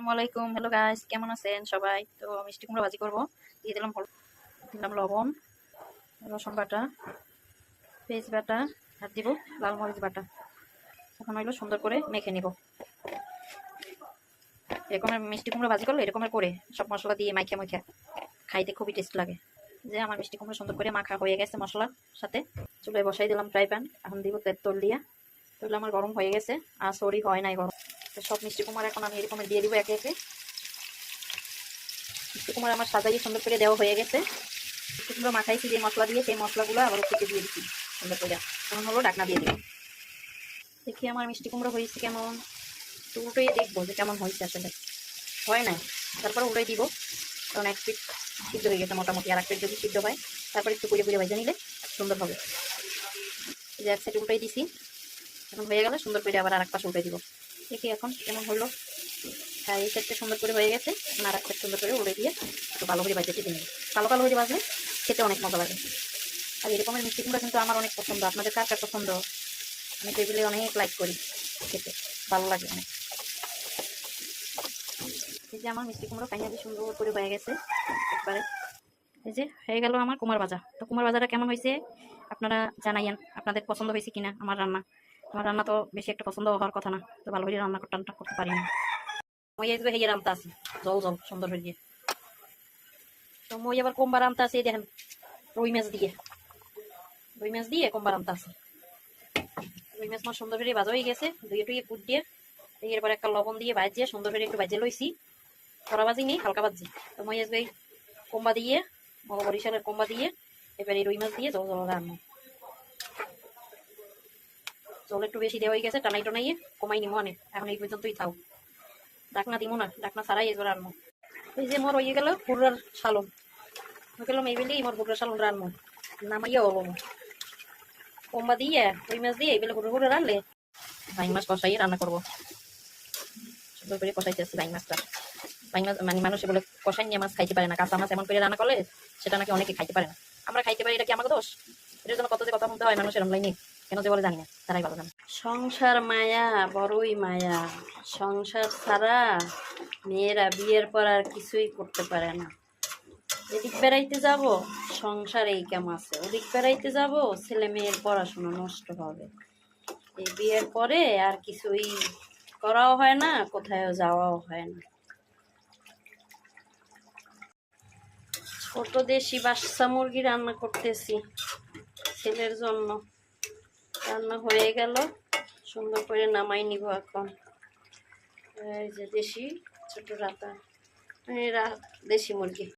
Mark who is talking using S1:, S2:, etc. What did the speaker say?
S1: আসসালামু আলাইকুম hello guys কেমন আছেন সবাই? তো মিষ্টি কুমড়ো ভাজি করব। দিয়ে দিলাম দিলাম লবণ, রসুন বাটা, পেঁয়াজ বাটা, আর দিব লাল মরিচ বাটা। এখন হইল সুন্দর করে মেখে নিব। এরকমের মিষ্টি কুমড়ো ভাজি করলে এরকমের করে সব মশলা দিয়ে মাইখা মাইখা খাইতে খুবই টেস্ট লাগে। যে আমার মিষ্টি কুমড়ো সুন্দর করে মাখা হয়ে গেছে মশলার সাথে। চুলায় বসাই দিলাম ফ্রাই প্যান। এখন দিব তেল দিয়া। তেল আমার গরম হয়ে গেছে। আর সরি হয় নাই গরম। সব মিষ্টি কুমার এখন আমি এরকম দিয়ে দিব একে একে। মিষ্টি কুমার আমার সাজাই সুন্দর করে দেওয়া হয়ে গেছে। মিষ্টি কুমড়ো মাখাইছি যে মশলা দিয়ে, সেই মশলাগুলো আবার থেকে দিয়ে দিচ্ছি সুন্দর করে। তখন হলো ডাকনা দিয়ে দিলাম দেখি আমার মিষ্টি কুমড়ো হয়েছে কেমন? একটু উল্টোই দেখব যে কেমন হয়েছে আসলে। হয় না তারপর উল্টোই দিব, কারণ এক পিঠ সিদ্ধ হয়ে গেছে মোটামুটি, আর এক পিঠ যদি সিদ্ধ হয়, তারপর একটু পুড়ে পুড়ে ভেজে নিলে সুন্দর হবে। যে এক সাইড উল্টাই দিছি। এখন হয়ে গেলে সুন্দর করে আবার আর এক পাশে উল্টে দিব। দেখি এখন কেমন হলো। হ্যাঁ এই সাইডটা সুন্দর করে হয়ে গেছে। আর এক সুন্দর করে উড়ে দিয়ে একটু ভালো করে বাজতে দিয়ে নেব কালো কালো হয়ে বাজলে খেতে অনেক মজা লাগে। আর এরকমের মিষ্টি কুমড়া কিন্তু আমার অনেক পছন্দ। আপনাদের কার কার পছন্দ? আমি তো এগুলো অনেক লাইক করি খেতে। ভালো লাগে অনেক। এই যে আমার মিষ্টি কুমড়ো কাইয়া সুন্দর করে হয়ে গেছে একবারে। এই যে হয়ে গেল আমার কুমার ভাজা। তো কুমার ভাজাটা কেমন হয়েছে? আপনারা জানাইয়েন, আপনাদের পছন্দ হয়েছে কিনা আমার রান্না। আমার রান্না তো বেশি একটা পছন্দ হওয়ার কথা না, তো ভালো করে রান্না টান্না করতে পারি না। আছে, জল জল, সুন্দর তো মই দেখেন, রুই মাছ দিয়ে। রুই মাছ দিয়ে আছে। রুই মাছ সুন্দর হয়ে গেছে দুই দিয়ে। এরপর একটা লবণ দিয়ে ভাজিয়ে, সুন্দর করে একটু ভাজে লইছি। কড়া ভাজি নেই, হালকা ভাজি। তো মই এই কম্বা দিয়ে মগা বরিশালের কোম্বা দিয়ে, এবার রুই মাছ দিয়ে জল জল রান্না। জল একটু বেশি দেওয়া হয়ে গেছে, টানাই টানাইয়ে কমাই নিমো অনেক। এখন এই পর্যন্তই থাও ডাকনা দিব না, ডাকনা ছাড়াই এবার আনব এই যে মোর হয়ে গেল হুড়ার সালন গেলাম এই বেলি, মোর হুড়ার সালন রানবো নামাইয়া হলো কম্বা দিয়ে ওই মাছ দিয়ে, এই বেলে হুড়ে হুড়ে রানলে বাইং মাছ কষাই রান্না করব। সুন্দর করে কষাইতেছি বাইং মাছটা। বাইং মাছ মানে মানুষে বলে কষাই নিয়ে মাছ খাইতে পারে না। কাঁচা মাছ এমন করে রান্না করলে সেটা নাকি অনেকে খাইতে পারে না। আমরা খাইতে পারি, এটা কি আমাকে দোষ? এটার জন্য কত যে কথা বলতে হয় মানুষের অনলাইনে কেন যে বলে জানি না, তারাই ভালো জানে। সংসার মায়া, বড়ই মায়া। সংসার ছাড়া মেয়েরা বিয়ের পর আর কিছুই করতে পারে না। এদিক বেড়াইতে যাব, সংসার এই কেমন আছে। ওদিক বেড়াইতে যাব, ছেলে মেয়ের পড়াশোনা নষ্ট হবে। এই বিয়ের পরে আর কিছুই করাও হয় না কোথাও যাওয়াও হয় না। ছোট দেশি বাচ্চা মুরগি রান্না করতেছি, ছেলের জন্য। রান্না হয়ে গেল। সুন্দর করে নামাই নিব এখন। এই যে দেশি ছোটো রাতা। রাত দেশি মুরগি।